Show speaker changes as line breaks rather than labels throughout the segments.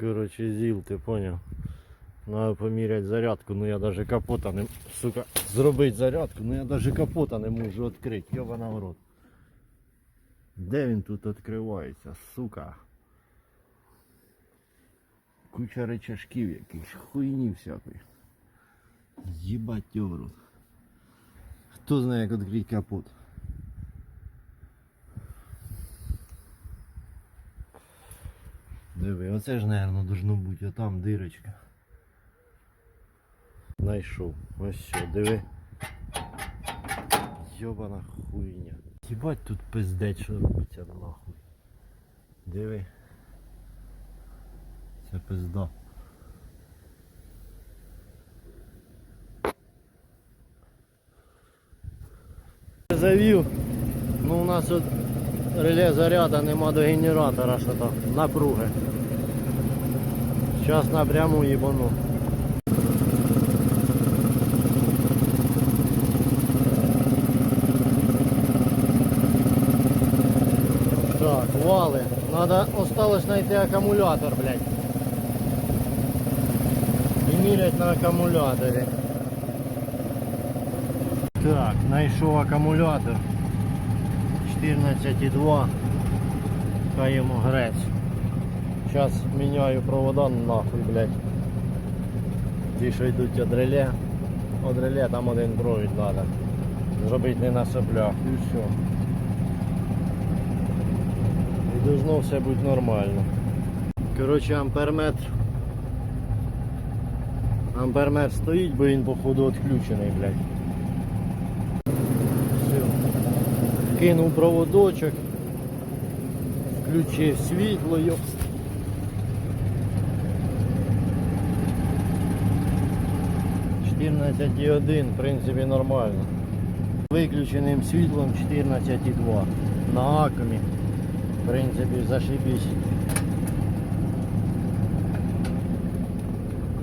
Короче, зіл, ти поняв. Надо поміряти зарядку, ну я даже капота не... Сука, зробити зарядку, ну я даже капота не можу відкрити, йобана в рот. Де він тут відкривається, сука? Куча речашків якихось, хуйні всякої. Їбать в рот. Хто знає, як відкрити капот? Диви, оце ж, наверное, должно бути, а там дирочка. Знайшов. Ось що, диви. Йобана хуйня. Їбать тут пиздець, що робиться нахуй. Диви. Це пизда. Завів. Ну у нас от реле заряда нема до генератора, що там напруги. Зараз напряму їбану. Так, вали. Надо осталось знайти акумулятор, блядь. І мірять на акумуляторі. Так, знайшов акумулятор. 14,2. Хай йому грець. Зараз міняю провода нахуй, блядь. Ті, що йдуть від реле. Від реле там один провід треба. Зробити не на соплях і все. І должно все бути нормально. Коротше, амперметр. Амперметр стоїть, бо він походу відключений, блядь. Все. Кинув проводочок. Включив світло, йопс. один, в принципі, нормально. Виключеним світлом 14,2 на акумі. В принципі, зашибісь.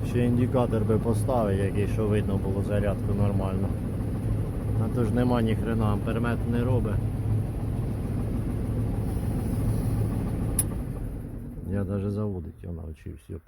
Ще індикатор би поставив, який що видно було зарядку нормально. А то ж нема ні хрена, амперметр не робить. Я навіть заводить його навчився.